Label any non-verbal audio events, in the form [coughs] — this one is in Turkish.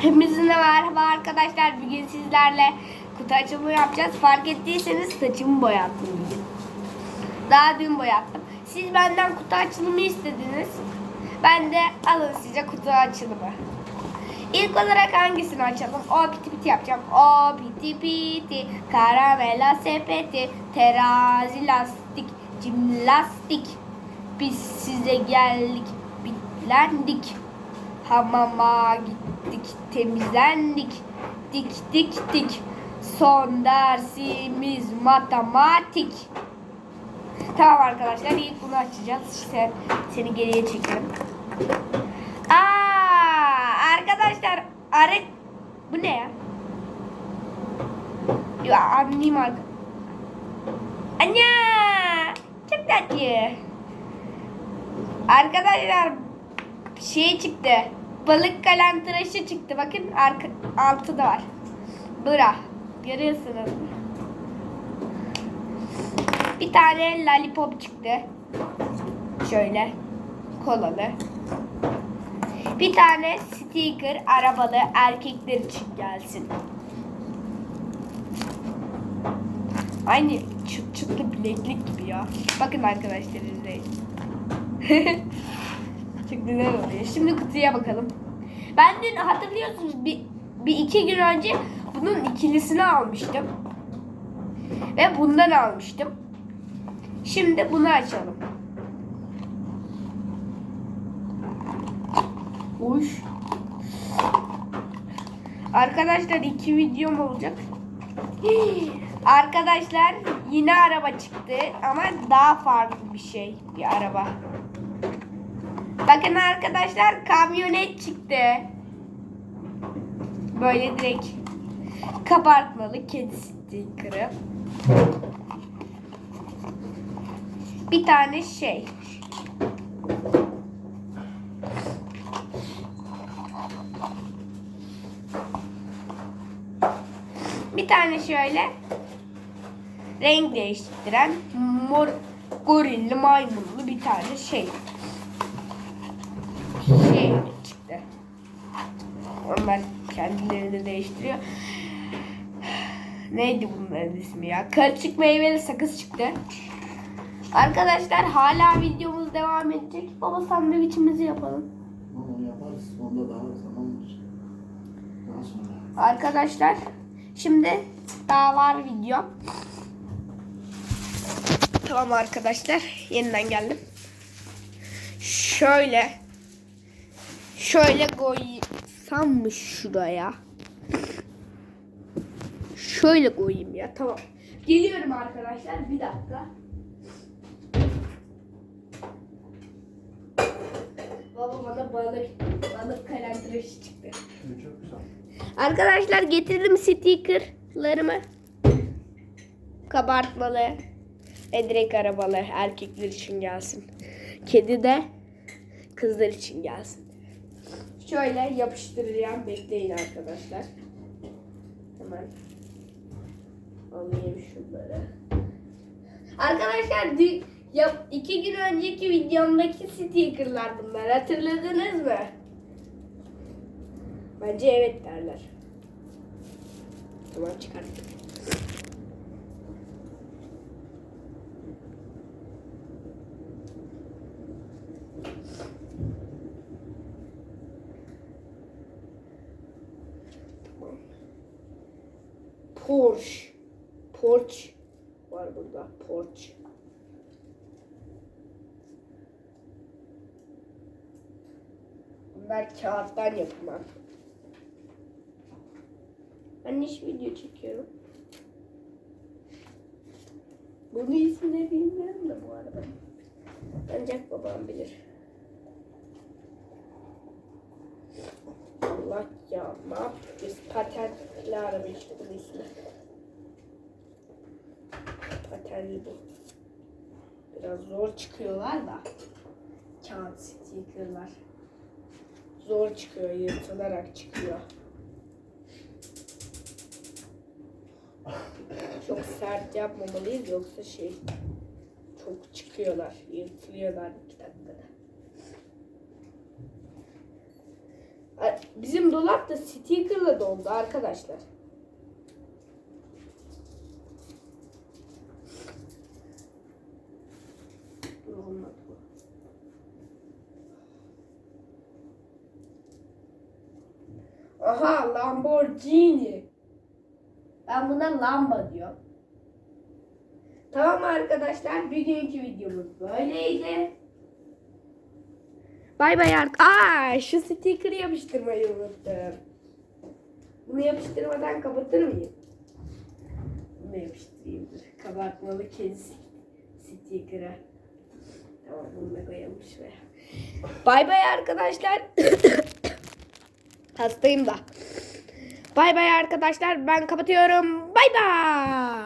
Hepinize merhaba arkadaşlar. Bugün sizlerle kutu açılımı yapacağız. Fark ettiyseniz saçımı boyattım. Daha dün boyattım. Siz benden kutu açılımı istediniz. Ben de alın size kutu açılımı. İlk olarak hangisini açalım? O piti piti yapacağım. O piti piti, karamela sepeti, terazi lastik, cimnastik. Biz size geldik, bitlendik. Hamama gittik, temizlendik. Dik dik dik. Son dersimiz matematik. Tamam arkadaşlar ilk bunu açacağız. Sen, seni geriye çekelim. Aa, arkadaşlar arı bu ne ya? Ya anlayayım arka. Anne! Çok tatlı. Arkadaşlar şey çıktı. Balık kalantıraşı çıktı. Bakın arka, altı da var. Bura. Görüyorsunuz. Bir tane lollipop çıktı. Şöyle. Kolalı. Bir tane sticker arabalı erkekler için gelsin. Aynı çıt çıtlı bileklik gibi ya. Bakın arkadaşlar izleyin. [laughs] Çok güzel oluyor. Şimdi kutuya bakalım. Ben dün hatırlıyorsunuz bir, bir iki gün önce bunun ikilisini almıştım. Ve bundan almıştım. Şimdi bunu açalım. Uş. Arkadaşlar iki videom olacak. [gasps] Arkadaşlar yine araba çıktı ama daha farklı bir şey bir araba. Bakın arkadaşlar kamyonet çıktı. Böyle direkt kabartmalı kedi sticker'ı. Bir tane şey. Bir tane şöyle renk değiştiren mor gorilli maymunlu bir tane şey çıktı. Onlar kendilerini değiştiriyor. Neydi bunların ismi ya? Karışık meyveli sakız çıktı. Arkadaşlar hala videomuz devam edecek. Baba sandviçimizi yapalım. Onu yaparız. Onda daha zaman. Daha sonra. Arkadaşlar şimdi daha var video. Tamam arkadaşlar yeniden geldim. Şöyle şöyle koysam mı şuraya? Şöyle koyayım ya tamam. Geliyorum arkadaşlar bir dakika. Baba bana balık, balık kalem tıraşı çıktı. Çok güzel. Arkadaşlar getirdim stickerlarımı. Kabartmalı ve direkt arabalı erkekler için gelsin. Kedi de kızlar için gelsin. Şöyle yapıştıracağım. Bekleyin arkadaşlar. Hemen alayım şunları. Arkadaşlar dü- ya, iki gün önceki videomdaki stickerlar bunlar. Hatırladınız mı? Bence evet derler. Tamam çıkarttık. Porsche. Porsche var burada. Porsche. Bunlar kağıttan yapma. Ben hiç video çekiyorum. Bunun ismini bilmiyorum da bu arada. Ancak babam bilir. Allah ya ne yapıyoruz? Patentli araba işte bunun ismi. Bu. Biraz zor çıkıyorlar da. Kağıt stickerlar. Zor çıkıyor, yırtılarak çıkıyor. Çok sert yapmamalıyız yoksa şey çok çıkıyorlar, yırtılıyorlar iki dakikada. Bizim dolap da stickerla doldu arkadaşlar. Aha Lamborghini. Ben buna lamba diyorum. Tamam arkadaşlar bugünkü videomuz böyleydi. Bay bay artık. Aa şu sticker'ı yapıştırmayı unuttum. Bunu yapıştırmadan kapatır mıyım? Bunu yapıştırayım. Kabartmalı kedi sticker'ı. Tamam bunu da koyalım şuraya. Bay bay arkadaşlar. [coughs] Hastayım da. Bay bay arkadaşlar. Ben kapatıyorum. Bay bay.